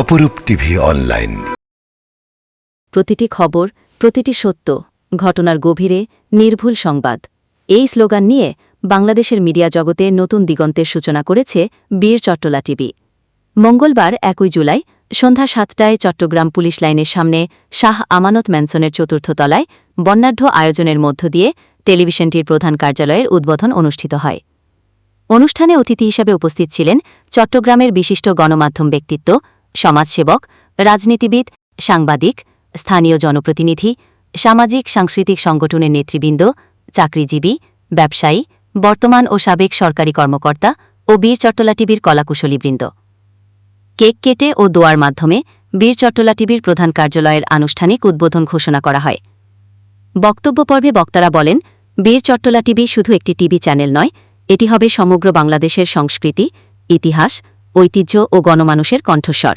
অপরূপ TV online. প্রতিটি খবর, প্রতিটি সত্য, ঘটনার গভীরে নির্ভুল সংবাদ। এই স্লোগান নিয়ে বাংলাদেশের মিডিয়া জগতে নতুন দিগন্তের সূচনা করেছে বীর চট্টলা টিভি। মঙ্গলবার একই জুলাই সন্ধ্যা সাতটায় চট্টগ্রাম পুলিশ লাইনের সামনে শাহ আমানত ম্যানসনের চতুর্থ তলায় বর্ণাঢ্য আয়োজনের মধ্য দিয়ে টেলিভিশনটির প্রধান কার্যালয়ের উদ্বোধন অনুষ্ঠিত হয়। অনুষ্ঠানে অতিথি হিসেবে উপস্থিত ছিলেন চট্টগ্রামের বিশিষ্ট গণমাধ্যম ব্যক্তিত্ব সমাজসেবক, রাজনীতিবিদ, সাংবাদিক, স্থানীয় জনপ্রতিনিধি, সামাজিক, সাংস্কৃতিক সংগঠনের নেতৃবৃন্দ, চাকরিজীবী, ব্যবসায়ী, বর্তমান ও সাবেক সরকারি কর্মকর্তা ও বীর চট্টলা টিভির কলাকুশলীবৃন্দ। কেক কেটে ও দোয়ার মাধ্যমে বীর চট্টলা টিভির প্রধান কার্যালয়ের আনুষ্ঠানিক উদ্বোধন ঘোষণা করা হয়। বক্তব্য পর্বে বক্তারা বলেন, বীর চট্টলা টিভি শুধু একটি টিভি চ্যানেল নয়, এটি হবে সমগ্র বাংলাদেশের সংস্কৃতি, ইতিহাস ঐতিহ্য ও গণমানুষের কণ্ঠস্বর।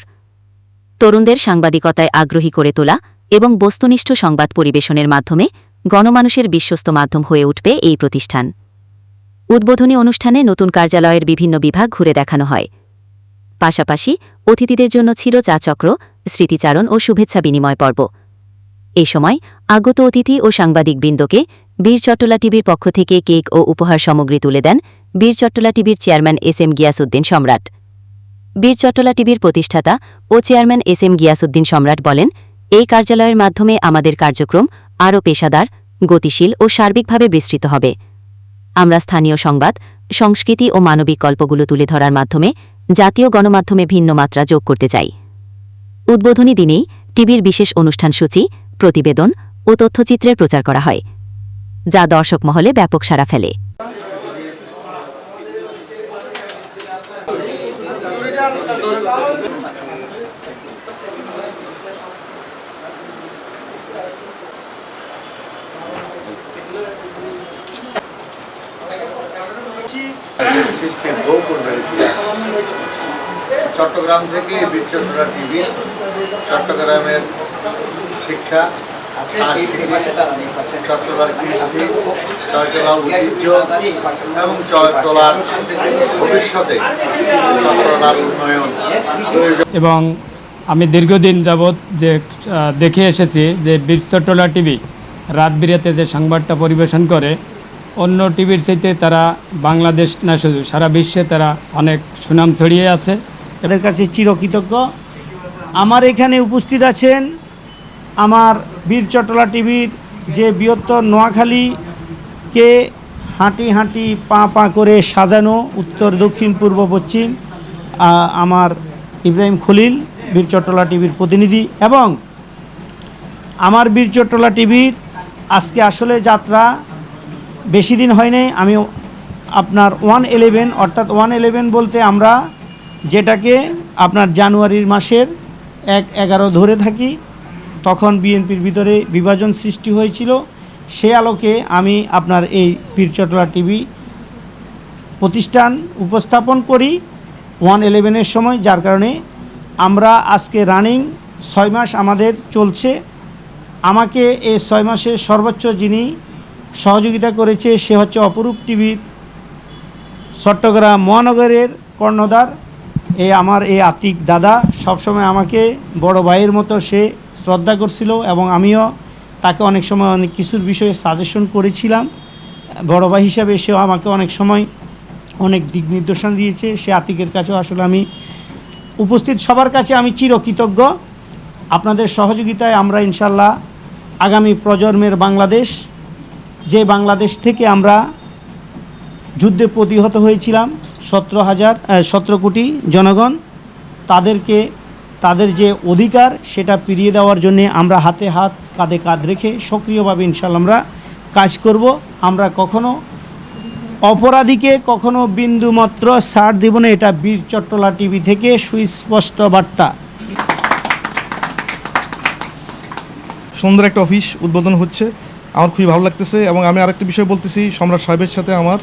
তরুণদের সাংবাদিকতায় আগ্রহী করে তোলা এবং বস্তুনিষ্ঠ সংবাদ পরিবেশনের মাধ্যমে গণমানুষের বিশ্বস্ত মাধ্যম হয়ে উঠবে এই প্রতিষ্ঠান। উদ্বোধনী অনুষ্ঠানে নতুন কার্যালয়ের বিভিন্ন বিভাগ ঘুরে দেখানো হয়। পাশাপাশি অতিথিদের জন্য ছিল চাচক্র, স্মৃতিচারণ ও শুভেচ্ছা বিনিময় পর্ব। এ সময় আগত অতিথি ও সাংবাদিকবৃন্দকে বীর চট্টলা টিভির পক্ষ থেকে কেক ও উপহার সামগ্রী তুলে দেন বীর চট্টলা টিভির চেয়ারম্যান এস এম গিয়াসউদ্দিন সম্রাট। বীর চট্টলা টিভির প্রতিষ্ঠাতা ও chairman S M Giasuddin Samrat বলেন, এই কার্যালয়ের মাধ্যমে আমাদের কার্যক্রম আরও পেশাদার, গতিশীল ও সার্বিকভাবে বিস্তৃত হবে। আমরা স্থানীয় সংবাদ, সংস্কৃতি ও মানবিক গল্পগুলো তুলে ধরার মাধ্যমে জাতীয় গণমাধ্যমে ভিন্ন মাত্রা যোগ করতে চাই। উদ্বোধনী দিনেই টিভির বিশেষ অনুষ্ঠান সূচি, প্রতিবেদন ও তথ্যচিত্রের প্রচার করা হয়, যা দর্শক মহলে ব্যাপক সাড়া ফেলে। চট্টগ্রাম থেকে বিচ্ছন্নরা টিভি চট্টগ্রামের শিক্ষা চট্টগ্রাম কৃষ্টি চট্টগ্রাম ঐতিহ্য এবং চট্টলার ভবিষ্যতে এবং আমি দীর্ঘদিন যাবৎ যে দেখে এসেছি যে বীরচট্টলা টিভি রাত বিরাতে যে সংবাদটা পরিবেশন করে, অন্য টিভির চাইতে তারা বাংলাদেশ না শুধু, সারা বিশ্বে তারা অনেক সুনাম ছড়িয়ে আছে। এদের কাছে চিরকৃতজ্ঞ। আমার এখানে উপস্থিত আছেন আমার বীর চট্টলা টিভির যে বৃহত্তর নোয়াখালীকে হাঁটি হাঁটি পা পা করে সাজানো উত্তর, দক্ষিণ, পূর্ব, পশ্চিম আমার ইব্রাহিম খলিল, বীর চট্টলা টিভির প্রতিনিধি এবং আমার বীর চট্টলা টিভির আজকে আসলে যাত্রা বেশি দিন হয়নি আমি আপনার ওয়ান এলেভেন অর্থাৎ ওয়ান এলেভেন বলতে আমরা যেটাকে আপনার জানুয়ারির মাসের এক এগারো ধরে থাকি, তখন বিএনপির ভিতরে বিভাজন সৃষ্টি হয়েছিল। সে আলোকে আমি আপনার এই পীরচটলা টিভি প্রতিষ্ঠান উপস্থাপন করি। ওয়ান ইলেভেনের সময়, যার কারণে আমরা আজকে রানিং ছয় মাস আমাদের চলছে। আমাকে এই ছয় মাসে সর্বোচ্চ যিনি সহযোগিতা করেছে, সে হচ্ছে অপরূপ টিভির চট্টগ্রাম মহানগরের কর্ণধার, এ আমার এই আতিক দাদা। সবসময় আমাকে বড় ভাইয়ের মতো সে শ্রদ্ধা করছিল এবং আমিও তাকে অনেক সময় অনেক কিছুর বিষয়ে সাজেশন করেছিলাম। বড় ভাই হিসাবে সেও আমাকে অনেক সময় অনেক দিক নির্দেশনা দিয়েছে। সে আতিকের কাছেও আসলে আমি উপস্থিত। সবার কাছে আমি চিরকৃতজ্ঞ। আপনাদের সহযোগিতায় আমরা ইনশাল্লাহ আগামী প্রজন্মের বাংলাদেশ, যে বাংলাদেশ থেকে আমরা যুদ্ধে প্রতিহত হয়েছিলাম, সতেরো হাজার সতেরো কোটি জনগণ, তাদেরকে, তাদের যে অধিকার সেটা ফিরিয়ে দেওয়ার জন্যে আমরা হাতে হাত, কাঁধে কাঁধ রেখে সক্রিয়ভাবে ইনশাল্লাহ আমরা কাজ করব। আমরা কখনো অপরাধীকে কখনো বিন্দুমাত্র ছাড় দেব না, এটা বীর চট্টলা টিভি থেকে সুস্পষ্ট বার্তা। সুন্দর একটা অফিস উদ্বোধন হচ্ছে। আমার খুবই ভালো লাগতেছে এবং আমি আরেকটা বিষয় বলতেছি, সম্রাট সাহেবের সাথে আমার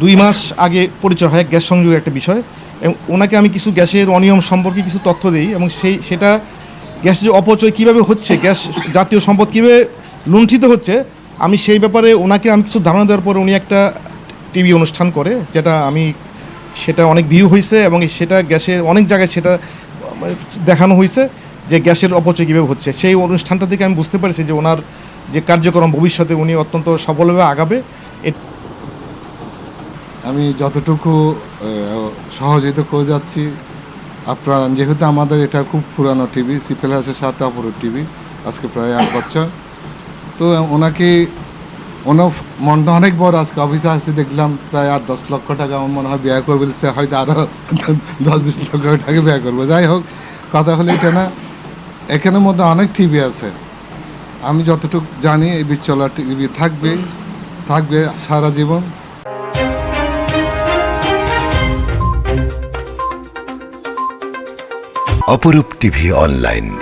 দুই মাস আগে পরিচয় হয়, গ্যাস সংযোগের একটা বিষয়। এবং ওনাকে আমি কিছু গ্যাসের অনিয়ম সম্পর্কে কিছু তথ্য দিই এবং সেই, সেটা গ্যাস যে অপচয় কীভাবে হচ্ছে, গ্যাস জাতীয় সম্পদ কীভাবে লুণ্ঠিত হচ্ছে আমি সেই ব্যাপারে ওনাকে আমি কিছু ধারণা দেওয়ার পরে উনি একটা টিভি অনুষ্ঠান করে, যেটা আমি, সেটা অনেক ভিউ হয়েছে এবং সেটা গ্যাসের, অনেক জায়গায় সেটা দেখানো হয়েছে যে গ্যাসের অপচয় কীভাবে হচ্ছে। সেই অনুষ্ঠানটা থেকে আমি বুঝতে পারছি যে ওনার যে কার্যক্রম ভবিষ্যতে উনি অত্যন্ত সফলভাবে আগাবে। আমি যতটুকু সহযোগিতা করে যাচ্ছি, আপনার, যেহেতু আমাদের এটা খুব পুরানো টিভি সিপেল হাউসের সাথে অপর টিভি, আজকে প্রায় আট বছর। তো ওনাকে ওনার মনটা অনেক বড়। আজকে অফিসে আসছে দেখলাম প্রায় আর দশ লক্ষ টাকা আমার মনে হয় ব্যয় করবে। সে হয়তো আরও দশ, বিশ লক্ষ টাকা ব্যয় করবে। যাই হোক, কথা হলে এটা না, এখানের মধ্যে অনেক টিভি আছে। আমি যতটুকু জানি এই বিচলা টিভি থাকবে থাকবে সারা জীবন। অপরূপ টিভি অনলাইন